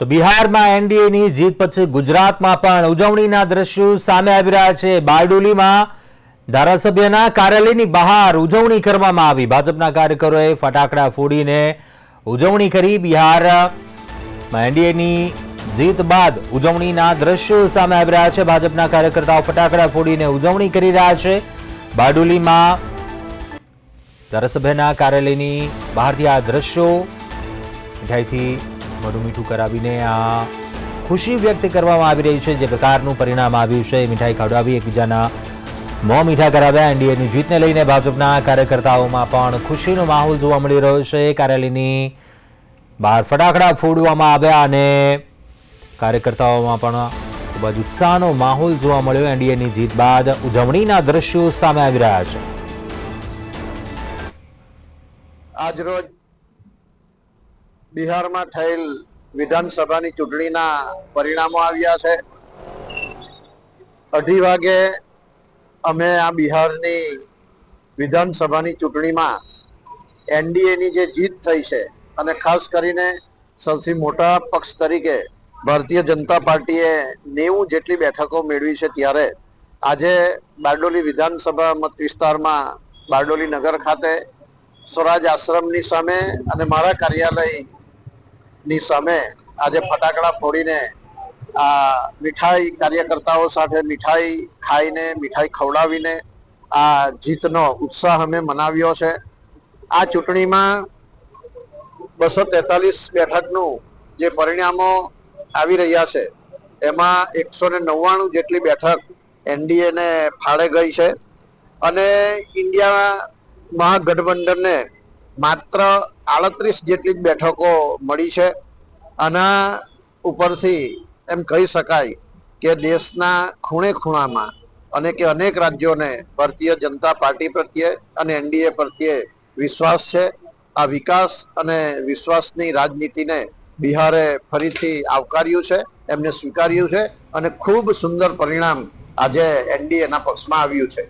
તો બિહારમાં એનડીએની જીત પછી ગુજરાતમાં પણ ઉજવણીના દ્રશ્યો સામે આવી રહ્યા છે. બારડોલીમાં ધારાસભ્યના કાર્યાલયની બહાર ઉજવણી કરવામાં આવી. ભાજપના કાર્યકરોએ ફટાકડા ફોડીને ઉજવણી કરી. બિહારમાં એનડીએની જીત બાદ ઉજવણીના દ્રશ્યો સામે આવી રહ્યા છે. ભાજપના કાર્યકર્તાઓ ફટાકડા ફોડીને ઉજવણી કરી રહ્યા છે. બારડોલીમાં ધારાસભ્યના કાર્યાલયની બહારથી આ દ્રશ્યો મીઠાઈથી મોઢું મીઠું કરાવીને આ ખુશી વ્યક્ત કરવામાં આવી રહી છે, જે પ્રકારનું પરિણામ આવ્યું છે. મીઠાઈ ખવડાવી એકબીજાના મોં મીઠા કરાવ્યા. એનડીએની જીતને લઈને ભાજપના કાર્યકર્તાઓમાં પણ ખુશીનો માહોલ જોવા મળી રહ્યો છે. કાર્યાલયની બહાર ફટાકડા ફોડવામાં આવ્યા અને કાર્યકર્તાઓમાં પણ ખૂબ જ ઉત્સાહનો માહોલ જોવા મળ્યો. એનડીએની જીત બાદ ઉજવણીના દ્રશ્યો સામે આવી રહ્યા છે. આજરોજ બિહારમાં થયેલ વિધાનસભાની ચૂંટણીના પરિણામો આવ્યા છે. અઢી વાગે અમે આ બિહારની વિધાનસભાની ચૂંટણીમાં એનડીએની જે જીત થઈ છે અને ખાસ કરીને સૌથી મોટા પક્ષ તરીકે ભારતીય જનતા પાર્ટીએ નેવું જેટલી બેઠકો મેળવી છે ત્યારે આજે બારડોલી વિધાનસભા મત વિસ્તારમાં બારડોલી નગર ખાતે સ્વરાજ આશ્રમની સામે અને મારા કાર્યાલયની સામે આજે ફટાકડા ફોડીને આ મીઠાઈ કાર્યકર્તાઓ સાથે મીઠાઈ ખાઈને, મીઠાઈ ખવડાવીને આ જીતનો ઉત્સાહ અમે મનાવ્યો છે. આ ચૂંટણીમાં બસો તેતાલીસ બેઠકનું જે પરિણામો આવી રહ્યા છે, એમાં એકસો ને નવ્વાણું જેટલી બેઠક એનડીએને ફાળે ગઈ છે. અને ઇન્ડિયા મહાગઠબંધનને માત્ર આડત્રીસ જેટલી જ બેઠકો મળી છે. આના ઉપરથી એમ કહી શકાય કે દેશના ખૂણે ખૂણામાં અને કે અનેક રાજ્યોને ભારતીય જનતા પાર્ટી પ્રત્યે અને એનડીએ પ્રત્યે વિશ્વાસ છે. આ વિકાસ અને વિશ્વાસની રાજનીતિને બિહારે ફરીથી આવકાર્યું છે, એમને સ્વીકાર્યું છે અને ખૂબ સુંદર પરિણામ આજે એનડીએના પક્ષમાં આવ્યું છે.